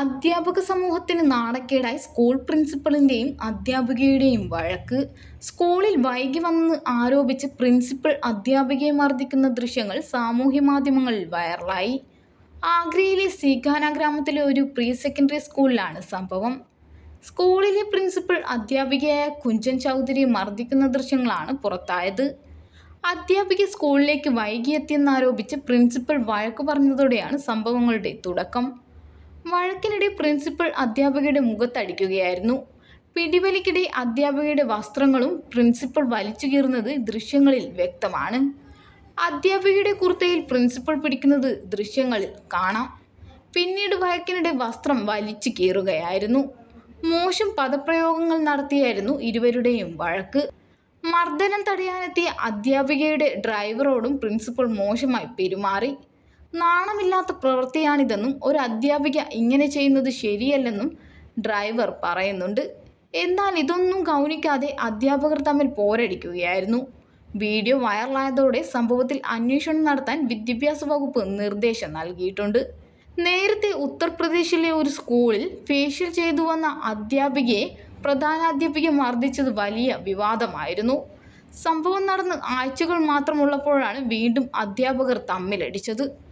അധ്യാപക സമൂഹത്തിന് നാണക്കേടായി സ്കൂൾ പ്രിൻസിപ്പളിന്റെയും അധ്യാപികയുടെയും വഴക്ക് സ്കൂളിൽ വൈകി വന്ന് ആരോപിച്ച് പ്രിൻസിപ്പൽ അധ്യാപികയെ മർദ്ദിക്കുന്ന ദൃശ്യങ്ങൾ സാമൂഹ്യ മാധ്യമങ്ങളിൽ വൈറലായി. ആഗ്രയിലെ സീഖാന ഗ്രാമത്തിലെ ഒരു പ്രീ സെക്കൻഡറി സ്കൂളിലാണ് സംഭവം. സ്കൂളിലെ പ്രിൻസിപ്പൽ അധ്യാപികയായ കുഞ്ചൻ ചൗധരിയെ മർദ്ദിക്കുന്ന ദൃശ്യങ്ങളാണ് പുറത്തായത്. അധ്യാപിക സ്കൂളിലേക്ക് വൈകിയെത്തിയെന്നാരോപിച്ച് പ്രിൻസിപ്പൽ വഴക്കു പറഞ്ഞതോടെയാണ് സംഭവങ്ങളുടെ തുടക്കം. വഴക്കിനിടെ പ്രിൻസിപ്പൽ അധ്യാപകയുടെ മുഖത്തടിക്കുകയായിരുന്നു. പിടിവലിക്കിടെ അധ്യാപകയുടെ വസ്ത്രങ്ങളും പ്രിൻസിപ്പൽ വലിച്ചുകീറുന്നത് ദൃശ്യങ്ങളിൽ വ്യക്തമാണ്. അധ്യാപികയുടെ കുർത്തയിൽ പ്രിൻസിപ്പൽ പിടിക്കുന്നത് ദൃശ്യങ്ങളിൽ കാണാം. പിന്നീട് വഴക്കിനിടെ വസ്ത്രം വലിച്ചു കീറുകയായിരുന്നു. മോശം പദപ്രയോഗങ്ങൾ നടത്തിയായിരുന്നു ഇരുവരുടെയും വഴക്ക്. മർദ്ദനം തടയാനെത്തിയ അധ്യാപികയുടെ ഡ്രൈവറോടും പ്രിൻസിപ്പൽ മോശമായി പെരുമാറി. നാണമില്ലാത്ത പ്രവൃത്തിയാണിതെന്നും ഒരു അധ്യാപിക ഇങ്ങനെ ചെയ്യുന്നത് ശരിയല്ലെന്നും ഡ്രൈവർ പറയുന്നുണ്ട്. എന്നാൽ ഇതൊന്നും ഗൗനിക്കാതെ അധ്യാപകർ തമ്മിൽ പോരടിക്കുകയായിരുന്നു. വീഡിയോ വൈറലായതോടെ സംഭവത്തിൽ അന്വേഷണം നടത്താൻ വിദ്യാഭ്യാസ വകുപ്പ് നിർദ്ദേശം നൽകിയിട്ടുണ്ട്. നേരത്തെ ഉത്തർപ്രദേശിലെ ഒരു സ്കൂളിൽ ഫേഷ്യൽ ചെയ്തു വന്ന അധ്യാപികയെ പ്രധാനാധ്യാപിക മർദ്ദിച്ചത് വലിയ വിവാദമായിരുന്നു. സംഭവം നടന്ന് ആഴ്ചകൾ മാത്രമുള്ളപ്പോഴാണ് വീണ്ടും അധ്യാപകർ തമ്മിലടിച്ചത്.